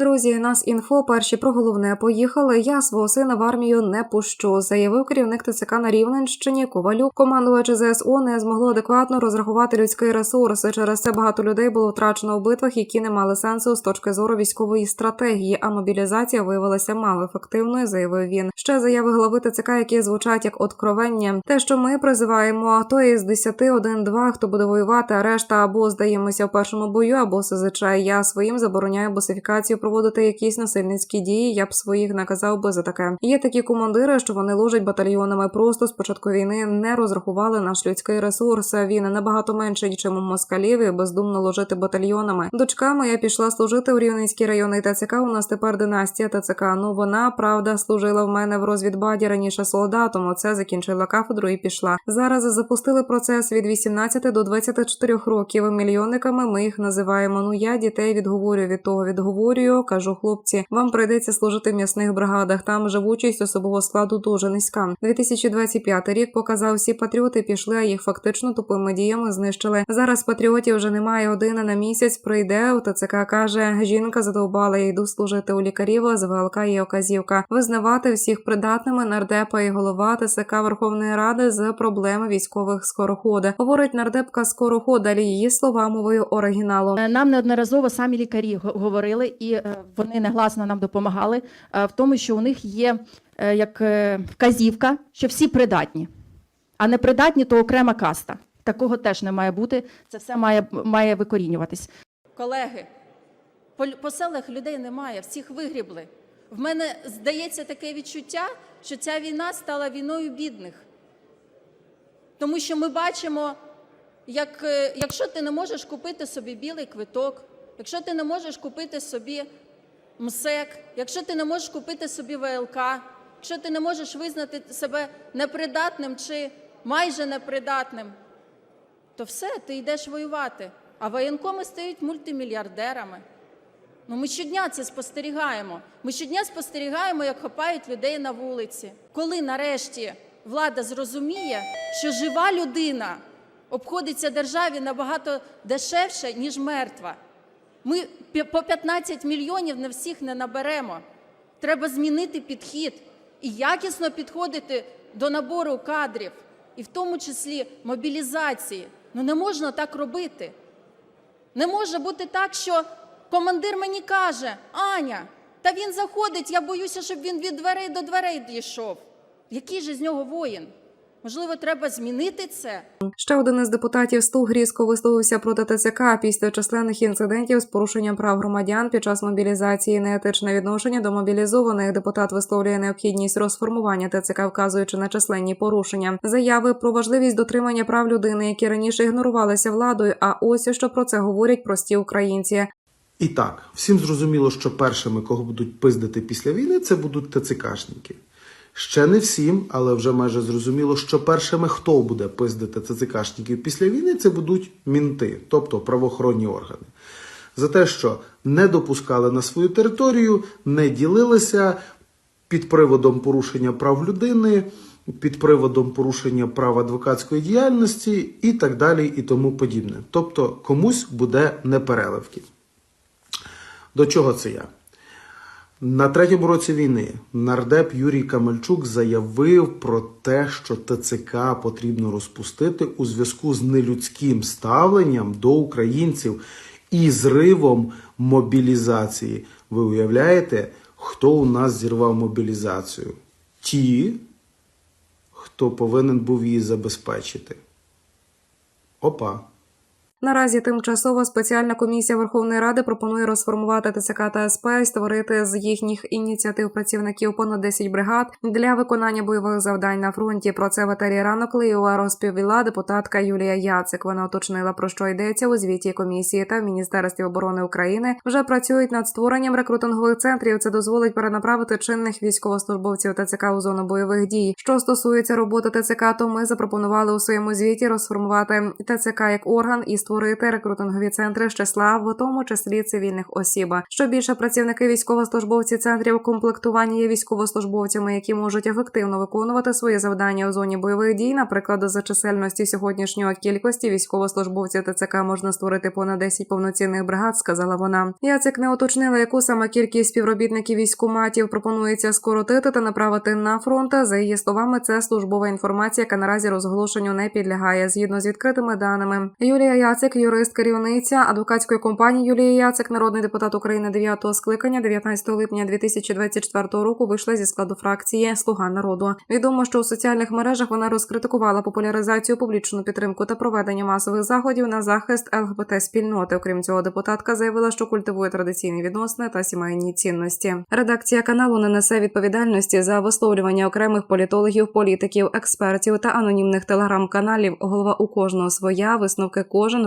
Друзі, нас інфо перші про головне поїхали. Я свого сина в армію не пущу, заявив керівник ТЦК на Рівненщині Ковалюк. Командувачі ЗСУ не змогло адекватно розрахувати людський ресурс. Через це багато людей було втрачено у битвах, які не мали сенсу з точки зору військової стратегії. А мобілізація виявилася малоефективною, заявив він. Ще заяви глави ТЦК, які звучать як откровення. Те, що ми призиваємо, то із 10 один-два, хто буде воювати, а решта або здаємося в першому бою, або СЗЧ. Я своїм забороняю босифікацію проводити якісь насильницькі дії. Я б своїх наказав би за таке. Є такі командири, що вони ложать батальйонами. Просто з початку війни не розрахували наш людський ресурс. Він набагато менший, ніж у москалів, і бездумно ложити батальйонами. Дочка моя пішла служити в Рівненський районний ТЦК. У нас тепер династія ТЦК. Ну вона правда служила в мене в розвідбаді раніше солдатом. Оце закінчила кафедру і пішла. Зараз запустили процес від 18 до 24 років. Мільйонниками ми їх називаємо. Ну я дітей відговорю від того, відговорюю. Кажу, хлопці, вам прийдеться служити в м'ясних бригадах. Там живучість особового складу дуже низька. 2025 рік показав всі патріоти пішли, а їх фактично тупими діями знищили. Зараз патріотів вже немає один на місяць. Прийде у ТЦК каже, жінка задовбала, я йду служити у лікарів. З ВЛК є оказівка визнавати всіх придатними нардепа і голова ТСК Верховної Ради з проблеми військових скорохода. Говорить нардепка скороход, далі її слова мовою оригіналу. Е, Нам неодноразово самі лікарі говорили, і е, вони негласно нам допомагали е, в тому, що у них є е, як е, вказівка, що всі придатні, а не придатні то окрема каста. Такого теж не має бути. Це все має, має викорінюватись. Колеги, по, по селах людей немає, всіх вигрібли. В мене здається таке відчуття, що ця війна стала війною бідних. Тому що ми бачимо, як, е, якщо ти не можеш купити собі білий квиток, якщо ти не можеш купити собі МСЕК, якщо ти не можеш купити собі ВЛК, якщо ти не можеш визнати себе непридатним чи майже непридатним, то все, ти йдеш воювати. А воєнкоми стають мультимільярдерами. Ну, ми щодня це спостерігаємо. Ми щодня спостерігаємо, як хапають людей на вулиці. Коли нарешті влада зрозуміє, що жива людина обходиться державі набагато дешевше, ніж мертва. Ми по 15 мільйонів на всіх не наберемо. Треба змінити підхід і якісно підходити до набору кадрів, і в тому числі мобілізації. Ну не можна так робити. Не може бути так, що командир мені каже: Аня, та він заходить, я боюся, щоб він від дверей до дверей дійшов. Який же з нього воїн? Можливо, треба змінити це? Ще один із депутатів Стуг різко висловився проти ТЦК після численних інцидентів з порушенням прав громадян під час мобілізації. Неетичне відношення до мобілізованих депутат висловлює необхідність розформування ТЦК, вказуючи на численні порушення. Заяви про важливість дотримання прав людини, які раніше ігнорувалися владою. А ось що про це говорять прості українці. І так, всім зрозуміло, що першими, кого будуть пиздити після війни, це будуть ТЦКшники. Ще не всім, але вже майже зрозуміло, що першими, хто буде пиздити ТЦКшників після війни, це будуть мінти, тобто правоохоронні органи. За те, що не допускали на свою територію, не ділилися під приводом порушення прав людини, під приводом порушення прав адвокатської діяльності і так далі, і тому подібне. Тобто комусь буде непереливки. До чого це я? На третьому році війни нардеп Юрій Камельчук заявив про те, що ТЦК потрібно розпустити у зв'язку з нелюдським ставленням до українців і зривом мобілізації. Ви уявляєте, хто у нас зірвав мобілізацію? Ті, хто повинен був її забезпечити. Опа. Наразі тимчасова спеціальна комісія Верховної Ради пропонує розформувати ТЦК та СП і створити з їхніх ініціатив працівників понад 10 бригад для виконання бойових завдань на фронті. Про це в етері ранок Лиєва розповіла депутатка Юлія Яцик. Вона уточнила про що йдеться у звіті комісії та в міністерстві оборони України. Вже працюють над створенням рекрутингових центрів. Це дозволить перенаправити чинних військовослужбовців ТЦК у зону бойових дій. Що стосується роботи ТЦК, то ми запропонували у своєму звіті розформувати ТЦК як орган і створити рекрутингові центри з числа, в тому числі цивільних осіб. Що більше працівники військовослужбовці центрів комплектування є військовослужбовцями, які можуть ефективно виконувати свої завдання у зоні бойових дій. Наприклад, за чисельності сьогоднішньої кількості військовослужбовців ТЦК можна створити понад 10 повноцінних бригад, сказала вона. Яцик не уточнила, яку саме кількість співробітників військкоматів пропонується скоротити та направити на фронт. За її словами, це службова інформація, яка наразі розголошенню не підлягає згідно з відкритими даними. Юлія Яцик, юрист керівниця адвокатської компанії Юлія Яцик, народний депутат України 9-го скликання, 19 липня 2024 року вийшла зі складу фракції Слуга народу. Відомо, що у соціальних мережах вона розкритикувала популяризацію, публічну підтримку та проведення масових заходів на захист ЛГБТ спільноти. Окрім цього, депутатка заявила, що культивує традиційні відносини та сімейні цінності. Редакція каналу не несе відповідальності за висловлювання окремих політологів, політиків, експертів та анонімних телеграм-каналів. Голова у кожного своя висновки кожен